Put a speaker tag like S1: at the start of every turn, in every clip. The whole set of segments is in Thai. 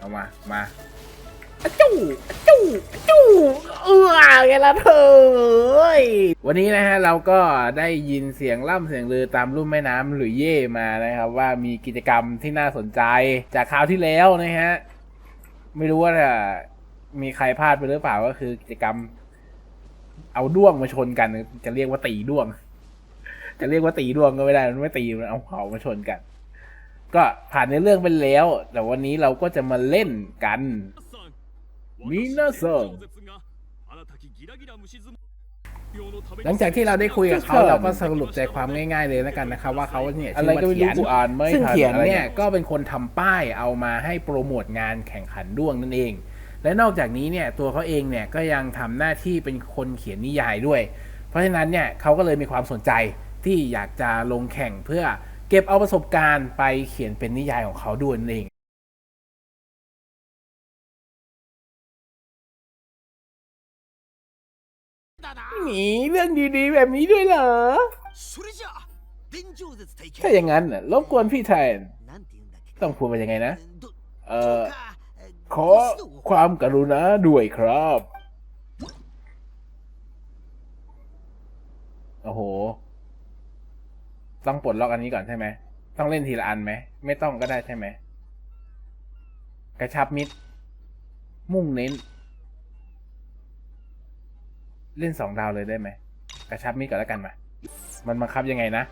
S1: เอามา มาอะจู้อะจู้อะจู้เออไงล่ะเธอเอ้ยวันนี้นะฮะเราก็ได้ยินเสียงล่ำเสียงลือตามลุ่มแม่น้ำหรือเย่มานะครับ ว่ามีกิจกรรมที่น่าสนใจจากคราวที่แล้วนะฮะ ไม่รู้ว่าจะมีใครพลาดไปหรือเปล่าก็คือกิจกรรม เอาด้วงมาชนกัน จะเรียกว่าตีด้วง จะเรียกว่าตีด้วงก็ไม่ได้ มันไม่ตีมันเอาเขามาชนกัน ก็ผ่านในเรื่องไปแล้ว แต่วันนี้เราก็จะมาเล่นกัน
S2: มินาซง
S1: หลังจากที่เราได้คุยกับเขาเราก็สรุปใจความง่าย ๆ เลยแล้วกันนะครับ ว่าเขาเนี่ย
S2: อะไรก็ไม่รู้กูอ่านไม่
S1: ซึ่งเขียนเนี่ยก็เป็นคนทำป้ายเอามาให้โปรโมทงานแข่งขันด้วงนั่นเอง และนอกจากนี้เนี่ยตัวเขาเองเนี่ยก็ยังทำหน้าที่เป็นคนเขียนนิยายด้วย เพราะฉะนั้นเนี่ยเขาก็เลยมีความสนใจที่อยากจะลงแข่งเพื่อ เก็บเอาประสบการณ์ไปเขียนเป็นนิยายของเขาด้วยนั่นเองมีเรื่องดีๆ แบบนี้ด้วยเหรอ ถ้าอย่างนั้นรบกวนพี่แทน ต้องพูดว่ายังไงนะ เอ่อ ขอความกรุณาด้วยครับ โอ้โห ต้องปลดล็อกอันนี้ก่อนใช่ไหม ต้องเล่นทีละอันไหม ไม่ต้องก็ได้ใช่ไหม กระชับมิด มุ่งเน้น เล่นสองดาวเลยได้ไหม กระชับมิดก่อนแล้วกันมา มันบังคับยังไงนะ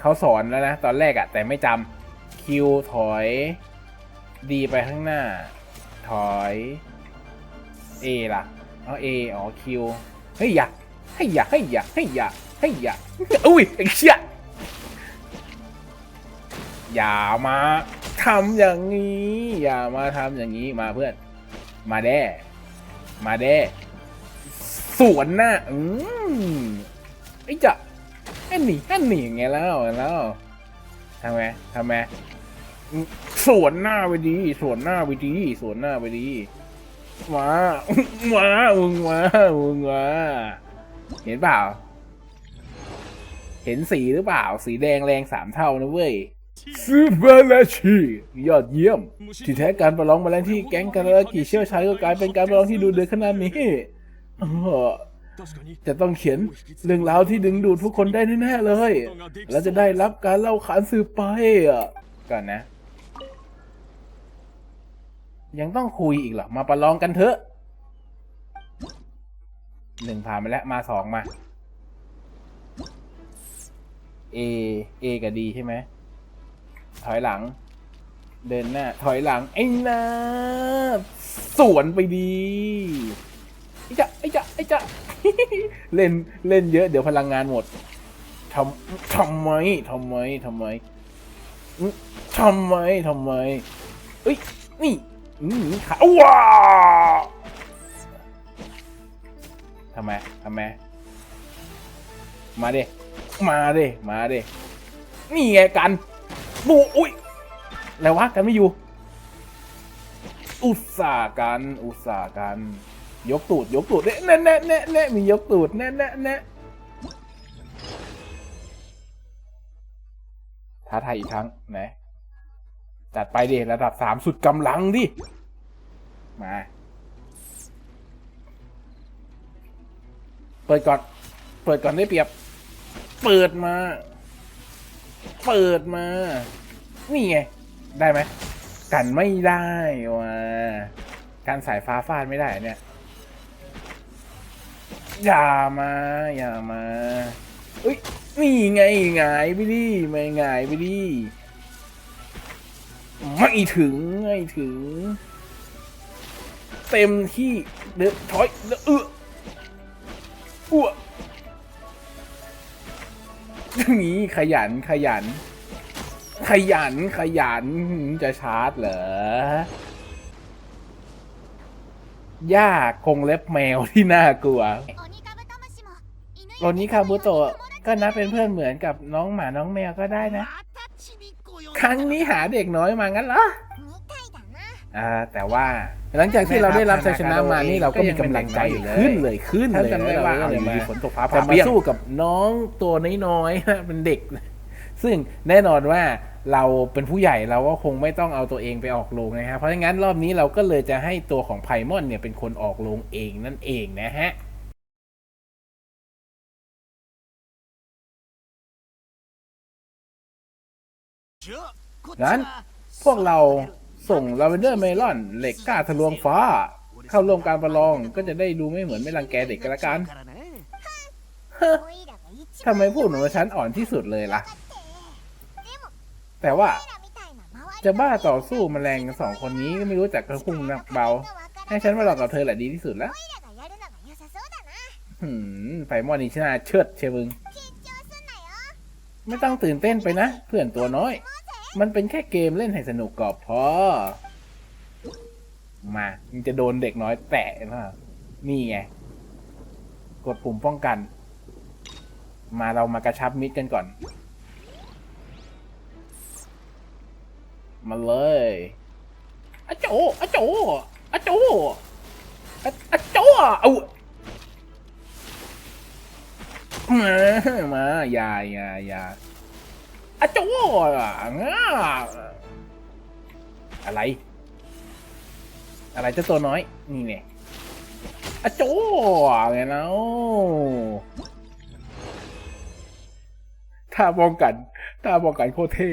S1: เขาสอนแล้วนะ ตอนแรกอะแต่ไม่จำคิวถอย ดีไปข้างหน้า ถอย A ล่ะอ๋อ A อ๋อ Q เฮ้ยอยากให้อยากให้อยากให้อยากให้อยากอุ้ยไอ้เชี่ย อย่ามาทำอย่างนี้ อย่ามาทำอย่างนี้มาเพื่อน มาแด้ มาแด้ สวนหน้าอืมไอ้จะไอ้หนีไอ้หนีไงแล้วไงแล้วทำไมทำไมสวนหน้าไปดีสวนหน้าไปดีสวนหน้าไปดีมามามึงมามึงมาเห็นเปล่า เห็นสีหรือเปล่า สีแดงแรงสามเท่านะเว้ย ซูเปอร์เลชียอดเยี่ยม ที่แท้การประลองแมลงที่แก๊งการากิเชี่ยวชาญก็กลายเป็นการประลองที่ดูเดือดขนาดนี้จะต้องเขียนเรื่องราวที่ดึงดูดผู้คนได้แน่เลย แล้วจะได้รับการเล่าขานสืบไปก่อนนะ ยังต้องคุยอีกหรอ มาประลองกันเถอะหนึ่งผ่านไปแล้ว มาสองมา A A กับ D ใช่ไหม ถอยหลัง เดินหน้า ถอยหลัง ไอ้นาสวนไปดีไอ้จะไอ้จะไอ้จะเล่นเล่นเยอะ เดี๋ยวพลังงานหมดทำทำไมทำไมทำไมทำไมทำไมเอ้ยนี่อืมขาว้าทำไมทำไมมาเด้มาเด้มาเด้นี่ไงกัน บูอุ้ยอะไรวะกันไม่อยู่ อุตส่าห์กันอุตส่าห์กัน ยกตูด ยกตูดแน่แน่แน่แน่มียกตูดแน่แน่แน่ท้าทายอีกครั้งไหนจัดไปดิระดับสามสุดกำลังดิ มา เปิดก่อน เปิดก่อนได้เปรียบ เปิดมา เปิดมา นี่ไง ได้ไหม กันไม่ได้ว่ะการสายฟ้าฟาดไม่ได้เนี่ย อย่ามา อย่ามาเอ้ย นี่ไงไงายไปดิไม่ไงายไปดิไม่ถึงไม่ถึง เต็มที่เดือดถอยเดือดเอออ้ว นี้ขยันขยัน ขยันขยันจะชาร์จเหรอย่าคงเล็บแมวที่น่ากลัวโรนี้คาบุโตะก็นับเป็นเพื่อนเหมือนกับน้องหมาน้องแมวก็ได้นะ ครั้งนี้หาเด็กน้อยมางั้นเหรอ อ่าแต่ว่าหลังจากที่เราได้รับชัยชนะมานี่เราก็มีกำลังใจขึ้นเลยขึ้นเลย
S2: แล้ว
S1: เรา
S2: ก็
S1: มี
S2: ฝนตกฟ้าผ่าจะมา
S1: สู้กับน้องตัวน้อยๆเป็นเด็ก ซึ่งแน่นอนว่าเราเป็นผู้ใหญ่เราก็คงไม่ต้องเอาตัวเองไปออกโรงนะฮะเพราะฉะนั้นรอบนี้เราก็เลยจะให้ตัวของไพมอนเนี่ยเป็นคนออกโรงเองนั่นเองนะฮะงั้นพวกเรา ส่งลาเวนเดอร์เมลอน เหล็กกล้าทะลวงฟ้า เข้าร่วมการประลองก็จะได้ดูไม่เหมือนไม่รังแกเด็กกันละกันทำไมพูดหนูว่าฉันอ่อนที่สุดเลยล่ะ แต่ว่าจะบ้าต่อสู้แมลงสองคนนี้ก็ไม่รู้จักกระพุ่งนักเบา ให้ฉันมาลองกับเธอแหละดีที่สุดแล้วหืมไฟมอนีชนะเชิดเชมึง ไม่ต้องตื่นเต้นไปนะ เพื่อนตัวน้อย มันเป็นแค่เกมเล่นให้สนุกก็พอ มามึงจะโดนเด็กน้อยแตะนะนี่ไง กดปุ่มป้องกัน มาเรามากระชับมิดกันก่อน มาเลยอะโจอะโจอะโจอะอะโจเอามา มา อย่าอย่าอย่า อะจอะง่าอะไร อะไรเจ้าตัวน้อย นี่เนี่ยอะโจไงเนาถ้าป้องกัน ถ้าป้องกันโคตรเท่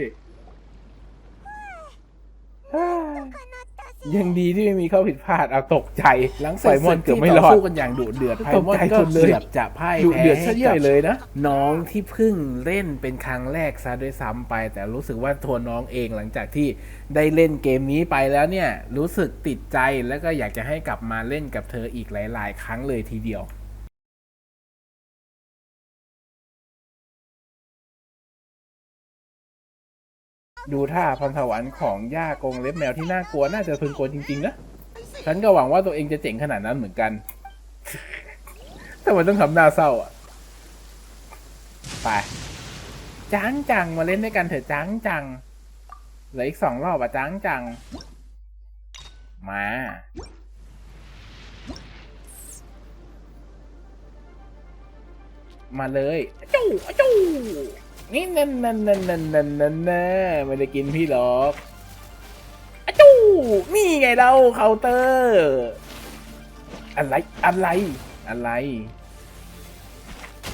S1: ยังดีที่ไม่มีข้อผิดพลาดเอาตกใจหลังใส่มอนเกือบไม่รอดสู้กันอย่างดุเดือดไพมอนก็เกือบจะพ่ายดุเดือดซะใหญ่เลยนะ น้องที่เพิ่งเล่นเป็นครั้งแรกซะด้วยซ้ำไป แต่รู้สึกว่าตัวน้องเองหลังจากที่ได้เล่นเกมนี้ไปแล้วเนี่ย รู้สึกติดใจแล้วก็อยากจะให้กลับมาเล่นกับเธออีกหลาย ๆ ครั้งเลยทีเดียว ดูท่าพรสวรรค์ของย่ากงเล็บแมวที่น่ากลัวน่าจะพึงกลัวจริงๆนะ ฉันก็หวังว่าตัวเองจะเจ๋งขนาดนั้นเหมือนกัน แต่มันต้องทำหน้าเศร้าอะ ไปจ้างจังมาเล่นด้วยกันเถอะจ้างจังเหลืออีกสองรอบอะจ้างจัง มา มาเลยจู้อะจู้ นี่นั่นนั่นนั่นนั่นนั่นนั่นนะไม่ได้กินพี่หรอกอะจู้นี่ไงเราเคาน์เตอร์ อะไรอะไรอะไร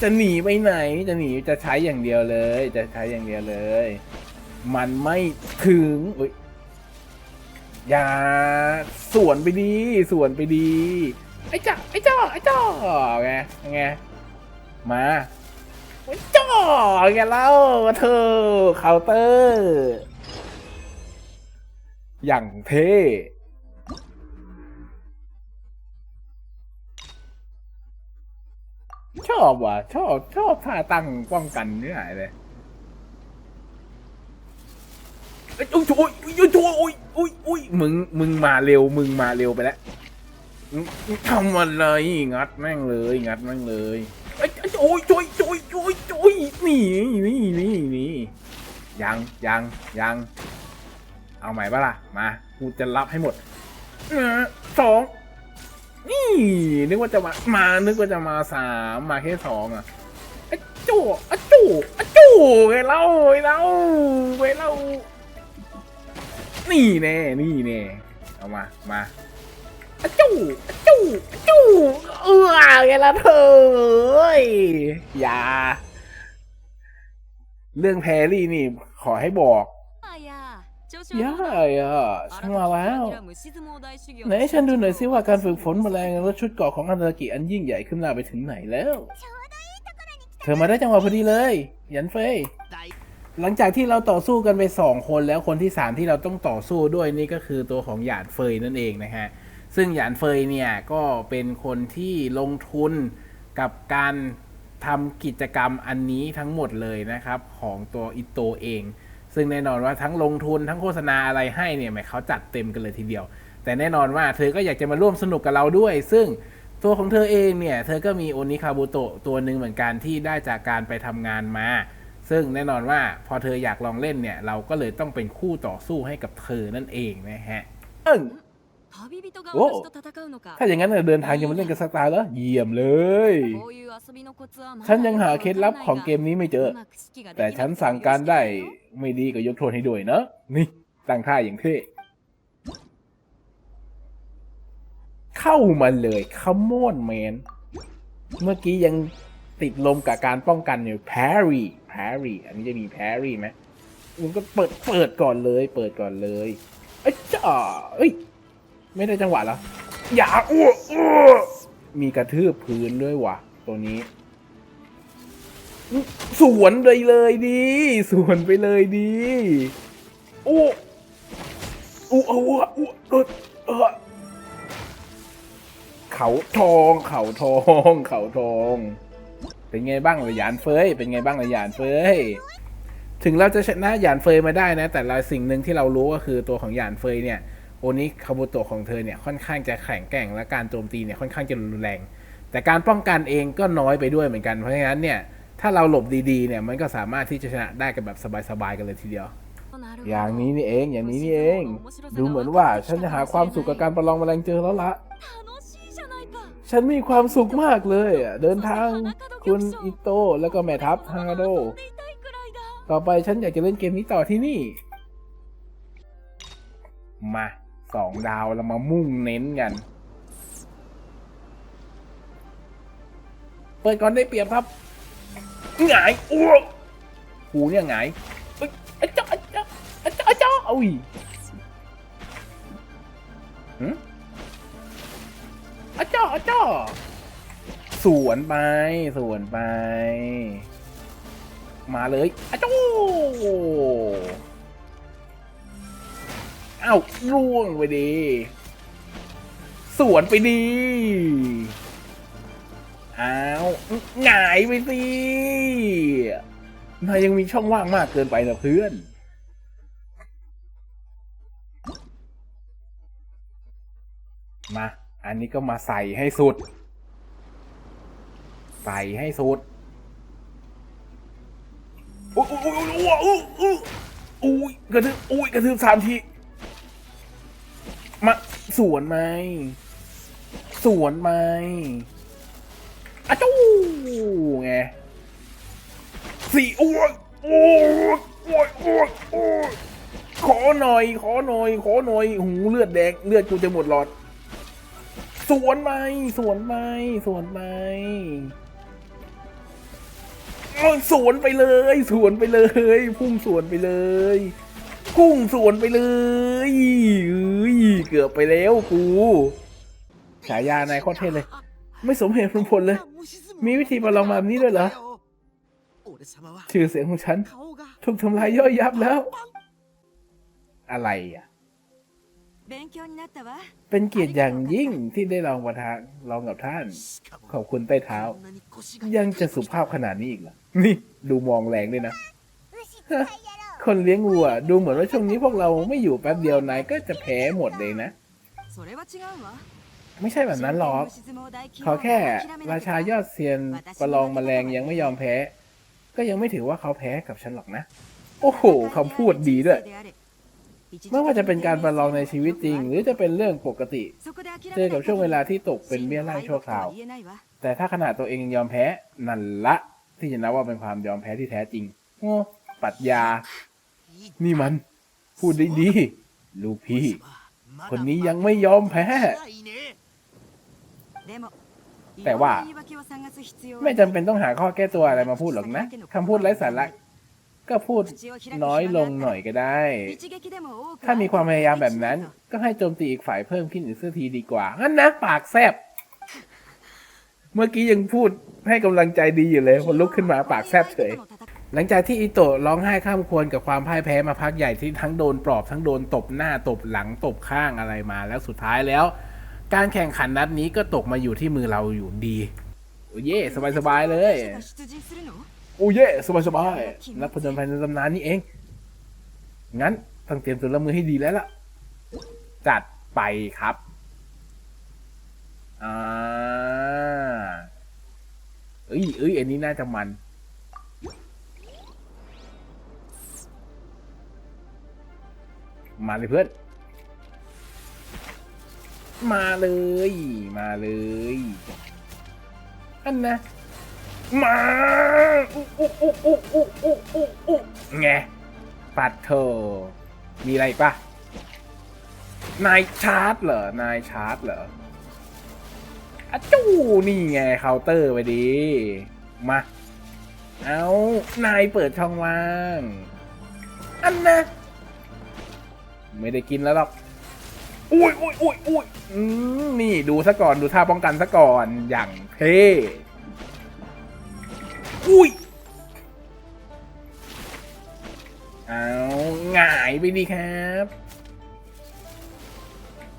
S1: จะหนีไปไหน จะหนีจะใช้อย่างเดียวเลย จะใช้อย่างเดียวเลย มันไม่ถึงอุ๊ยอย่าสวนไปดีสวนไปดีไอ้จ้าไอ้จ้าไอ้จ้าไงไงมา จ้าไงเล่าเธอเคาน์เตอร์ อย่างเท่ชอบว่ะ ชอบ ชอบท่าตั้งป้องกันนี่หายเลยเอ้ยอุ้ยอุ้ยอุ้ยอุ้ยอุ้ยอุยอุ้ยมึง มึงมาเร็ว มึงมาเร็วไปแล้วมึงมึงทำอะไรงัดแม่งเลย งัดแม่งเลย โอ้ยโอ้ยโอ้ยโอ้ยโอ้ยนี่นี่นี่นี่ยังยังยังเอาใหม่ปะล่ะมากูจะรับให้หมดสองนี่นึกว่าจะมามานึกว่าจะมาสามมาแค่สองอะอจู้อะจู้อะจู้ไงเล่าไงเล่าไงเล่านี่แน่นี่แน่เอามามา จู่จู่จู่เออไงล่ะเธออยอย่า เรื่องแพรรี่นี่ ขอให้บอก
S3: ย่า
S1: อะฉันมาแล้วไหนฉันดูหน่อ
S3: ย
S1: สิว่ากา
S3: ร
S1: ฝึกฝนแมลงและชุดเกาะของอันตากิอันยิ่งใหญ่ขึ้นหน้าไปถึงไหนแล้ว เธอมาได้จังหวะพอดีเลย ยันเฟยหลังจากที่เราต่อสู้กันไปสองคนแล้วคนที่สามที่เราต้องต่อสู้ด้วยนี่ก็คือตัวของหยานเฟยนั่นเองนะฮะ ซึ่งหยาดเฟยเนี่ย ก็เป็นคนที่ลงทุนกับการทำกิจกรรมอันนี้ทั้งหมดเลยนะครับ ของตัวอิโตเอง ซึ่งแน่นอนว่าทั้งลงทุนทั้งโฆษณาอะไรให้เนี่ยแหมเขาจัดเต็มกันเลยทีเดียว แต่แน่นอนว่าเธอก็อยากจะมาร่วมสนุกกับเราด้วย ซึ่งตัวของเธอเองเนี่ย เธอก็มีโอนิคาบุโตะตัวหนึ่งเหมือนกันที่ได้จากการไปทำงานมา ซึ่งแน่นอนว่าพอเธออยากลองเล่นเนี่ย เราก็เลยต้องเป็นคู่ต่อสู้ให้กับเธอนั่นเองนะฮะเอิ้ง
S3: 旅人が
S1: お
S3: 私と戦うのか
S1: ถ้าอย่างนั้นเราเดินทางจะมาเล่นกันสักตาแล้วเยี่ยมเลย
S3: こういう遊びのコツはまだ
S1: ฉันยังหาเคล็ดลับของเกมนี้ไม่เจอ
S3: うまく指揮ができなく
S1: แต่ฉันสั่งการได้ไม่ดีก็ยกโทษให้ด้วยนะ นี่ตั้งท่าอย่างเท่ เข้ามาเลยขโมนแมน เมื่อกี้ยังติดลมกับการป้องกันอยู่แพรี่แพรี่อันนี้จะมีแพรี่ไหมมันก็เปิดเปิดก่อนเลย เปิดก่อนเลยเอ้ยจ้าเอ้ย ไม่ได้จังหวะแล้วอย่าอ้วกอ้วมีกระทืบพื้นด้วยว่ะตัวนี้ สวนเลยเลยดีสวนไปเลยดีโอ้อู้เอาวะอู้เออเออเขาทองเขาทองเขาทอง เป็นไงบ้างระยานเฟยเป็นไงบ้างระยานเฟยถึงเราจะชนะหยานเฟยมาได้นะ แต่ละสิ่งหนึ่งที่เรารู้ก็คือตัวของหยานเฟยเนี่ย โอนิคาบุโตะของเธอเนี่ยค่อนข้างจะแข็งแกร่งและการโจมตีเนี่ยค่อนข้างจะรุนแรง แต่การป้องกันเองก็น้อยไปด้วยเหมือนกัน เพราะฉะนั้นเนี่ยถ้าเราหลบดีๆเนี่ยมันก็สามารถที่จะชนะได้กันแบบสบายๆกันเลยทีเดียว อย่างนี้นี่เองอย่างนี้นี่เอง ดูเหมือนว่าฉันจะหาความสุขกับการประลองแมลงเจอแล้วละฉันมีความสุขมากเลยเดินทางคุณอิโตแล้วก็แม่ทัพฮาโด ต่อไปฉันอยากจะเล่นเกมนี้ต่อที่นี่ มา สองดาวเรามามุ่งเน้นกัน เปิดก่อนได้เปรียบครับหงายอ้วกหูเนี่ยหงายเอ้ยอะจ๊ะอะจ๊ะอะจ๊ะอะจ๊ะอุ้ยหืมอะจ๊ะอะจ๊ะสวนไปสวนไป มาเลยอะโจ้เอ้าร่วงไปดีสวนไปดีอ้าวหงายไปสินายยังมีช่องว่างมากเกินไปนะเพื่อนมา อันนี้ก็มาใส่ให้สุด ใส่ให้สุดอุ้ยอุ้ยอุ้ยอุ้ยอุ้ยอุ้ยกระทืบอุ้ยกระทืบสามที วนไหมสวนไหมอะจู้ไงสี่อ้วกโอ้ยโอ้ยโอ้ยโอ้ยขอหน่อย ขอหน่อย ขอหน่อย หูเลือดแดง เลือดกูจะหมดหลอด สวนไหมสวนไหมสวนไหมสวนไปเลย สวนไปเลย พุ่งสวนไปเลย พุ่งสวนไปเลยเกือบไปแล้วกูฉายาในโคตรเทพเลย ไม่สมเหตุสมผลเลย มีวิธีประลองแบบนี้ด้วยเหรอชื่อเสียงของฉัน ถูกทำลายย่อยยับแล้ว อะไรอะ เป็นเกียรติอย่างยิ่งที่ได้ลองประทานลองกับท่าน ขอบคุณใต้เท้า ยังจะสุภาพขนาดนี้อีกเหรอนี่ ดูมองแรงด้วยนะ คนเลี้ยงวัว ดูเหมือนว่าช่วงนี้พวกเราไม่อยู่แป๊บเดียวนายก็จะแพ้หมดเลยนะ ไม่ใช่แบบนั้นหรอก ขอแค่ราชายอดเซียนประลองมแมลงยังไม่ยอมแพ้ ก็ยังไม่ถือว่าเขาแพ้กับฉันหรอกนะ โอ้โหคำพูดดีด้วยไม่ว่าจะเป็นการประลองในชีวิตจริง หรือจะเป็นเรื่องปกติ เจอกับช่วงเวลาที่ตกเป็นเบี้ยร่างชั่วคราว แต่ถ้าขนาดตัวเองยอมแพ้นั่นละ ที่จะนับว่าเป็นความยอมแพ้ที่แท้จริงโอ้ปัชยา นี่มัน พูดได้ดี ลูกพี่ คนนี้ยังไม่ยอมแพ้ แต่ว่า ไม่จำเป็นต้องหาข้อแก้ตัวอะไรมาพูดหรอกนะคำพูดไร้สาระก็พูดน้อยลงหน่อยก็ได้ ถ้ามีความพยายามแบบนั้น ก็ให้โจมตีอีกฝ่ายเพิ่มขึ้นอีกสักทีดีกว่า งั้นนะ ปากแซบ เมื่อกี้ยังพูดให้กำลังใจดีอยู่เลยพอลุกขึ้นมาปากแซบเฉย หลังจากที่อิโตะร้องไห้ข้ามควรกับความพ่ายแพ้มาพักใหญ่ที่ทั้งโดนปลอบทั้งโดนตบหน้าตบหลังตบข้างอะไรมา แล้วสุดท้ายแล้ว การแข่งขันนัดนี้ก็ตกมาอยู่ที่มือเราอยู่ดีโอ้เย่สบายๆเลยโอ้เย่สบายๆนักผจญภัยในตำนานนี่เอง งั้นต้องเตรียมตัวรับมือให้ดีแล้วล่ะ จัดไปครับอ่าเอ้ยเอ้ยอันนี้น่าจะมัน มาเลยเพื่อน มาเลย มาเลยอันนะ มาอุอุอุอุอุอุอุอุไงปัดโถมีอะไรปะนายชาร์จเหรอ นายชาร์จเหรออะจู้นี่ไงเคาน์เตอร์ไปดี มา เอานายเปิดช่องว่าง อันนะ ไม่ได้กินแล้วหรอกอุ้ยอุ้ยอุ้ยอุ้ยนี่ดูซะก่อนดูท่าป้องกันซะก่อนอย่างเท่อุ้ยเอาหงายไปดีครับ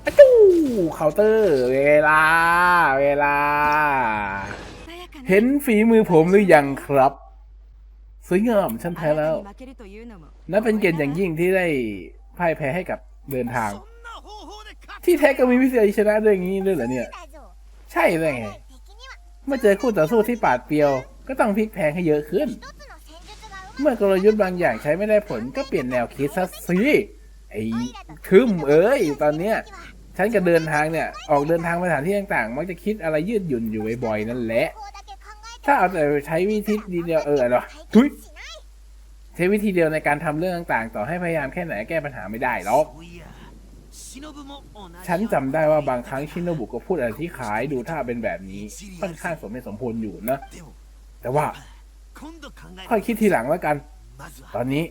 S1: อจูเคาน์เตอร์เวลา เวลา เห็นฝีมือผมหรือยังครับ สวยงามฉันแพ้แล้วนั่นเป็นเกียรติอย่างยิ่งที่ได้ พ่ายแพ้ให้กับเดินทาง ที่แท้ก็มีวิเศษชนะด้วยงี้ด้วยเหรอเนี่ย ใช่เลยเมื่อเจอคู่ต่อสู้ที่ปาดเปียว ก็ต้องพลิกแพงให้เยอะขึ้น เมื่อกลยุทธ์บางอย่างใช้ไม่ได้ผลก็เปลี่ยนแนวคิดซะสิไอ้คึมเอ้ยตอนเนี้ยฉันกัเดินทางเนี่ย ออกเดินทางไปสถานที่ต่างๆ มักจะคิดอะไรยืดหยุ่นอยู่บ่อยๆนั่นแหละ ถ้าเอาแต่ใช้วิธีดีเดียวเออหรอทุย ใช้วิธีเดียวในการทำเรื่องต่างๆ ต่อให้พยายามแค่ไหนแก้ปัญหาไม่ได้หรอกฉันจำได้ว่าบางครั้งชินโนบุก็พูดอะไรที่ขายดูท่าเป็นแบบนี้ค่อนข้างสมเหตุสมผลอยู่นะ แต่ว่าค่อยคิดทีหลังแล้วกัน ตอนนี้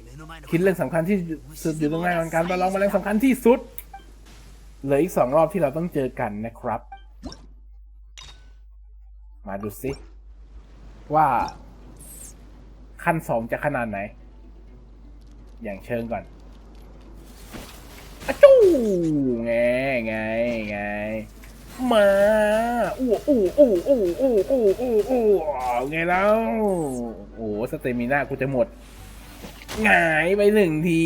S1: คิดเรื่องสำคัญที่สุดอยู่ตรงหน้าการมาลองมาเรื่องสำคัญที่สุดเหลืออีกสองรอบที่เราต้องเจอกันนะครับ มาดูสิว่าขั้นสองจะขนาดไหน อย่างเชิงก่อนอะจู้ไงไงไงมาอู้อู้อู้อู้อู้อู้อู้อู้ไงแล้วโอ้โหสเตมิน่ากูจะหมดหงายไปหนึ่งที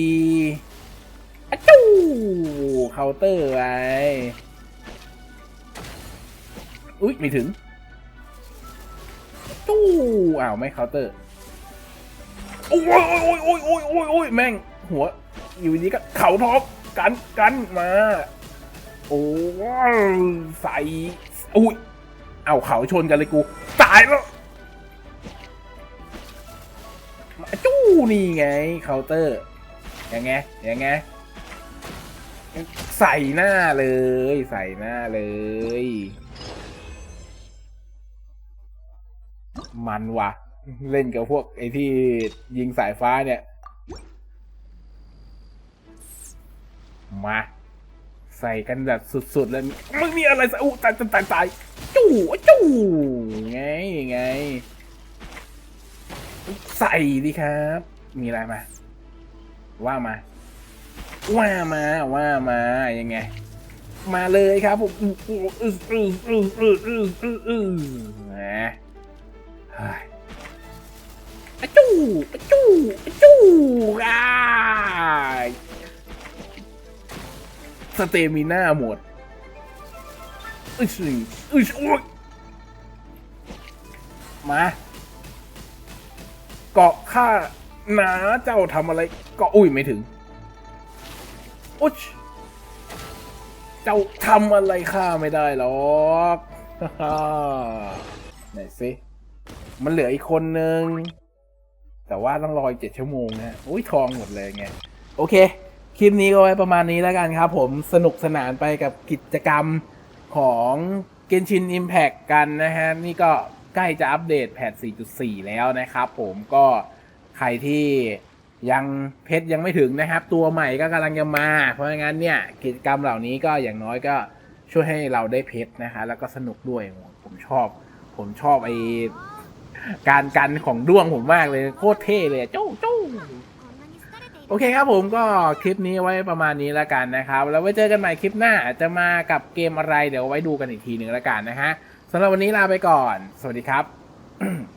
S1: อะจู้เคาน์เตอร์ไปอุ๊ยไม่ถึงตู้อ้าวไม่เคาน์เตอร์ โอ้ยโอ้ยโอ้ยโอ้ยโอ้ยโอ้ยแม่ง หัว อยู่ดีก็เข่าท็อปกันกันมา โอ้ยใส่อุ้ยเอาเข่าชนกันเลยกู ตายแล้วมาจู้นี่ไงเคาน์เตอร์ยังไงยังไงใส่หน้าเลย ใส่หน้าเลย มันว่ะ เล่นกับพวกไอ้ที่ยิงสายฟ้าเนี่ย มา ใส่กันแบบสุดๆ แล้วมึงมีอะไรสะอุตายตายตายจู่จู่ไงไง ใส่ดิครับ มีอะไรมา ว่ามา ว่ามาว่ามายังไง มาเลยครับผมอืออืออืออืออืออืออือนะ อะจู้อะจู้อะจู้อ่าสเตมิน่าหมดอึชอึชโอ้ยมาเกาะข้าหนาเจ้าทำอะไรเกาะอุ้ยไม่ถึงอุ๊ยเจ้าทำอะไรข้าไม่ได้หรอกไหนสิมันเหลืออีกคนนึง แต่ว่าต้องรออีกเจ็ดชั่วโมงนะอุ้ยทองหมดเลยไง โอเค คลิปนี้ก็ไว้ประมาณนี้แล้วกันครับผมสนุกสนานไปกับกิจกรรมของ Genshin Impact กันนะฮะ นี่ก็ใกล้จะอัปเดตแพท 4.4 แล้วนะครับผมก็ใครที่ยังเพชรยังไม่ถึงนะครับ ตัวใหม่ก็กำลังจะมา เพราะงั้นเนี่ย กิจกรรมเหล่านี้ก็อย่างน้อยก็ช่วยให้เราได้เพชรนะฮะแล้วก็สนุกด้วยผมชอบ ผมชอบไอ การกันของด้วงผมมากเลยโคตรเท่เลยโจ้
S4: โจ้
S1: โอเคครับผมก็คลิปนี้ไว้ประมาณนี้แล้วกันนะครับ แล้วไว้เจอกันใหม่คลิปหน้าจะมากับเกมอะไรเดี๋ยวไว้ดูกันอีกทีหนึ่งแล้วกันนะฮะสำหรับวันนี้ลาไปก่อน สวัสดีครับ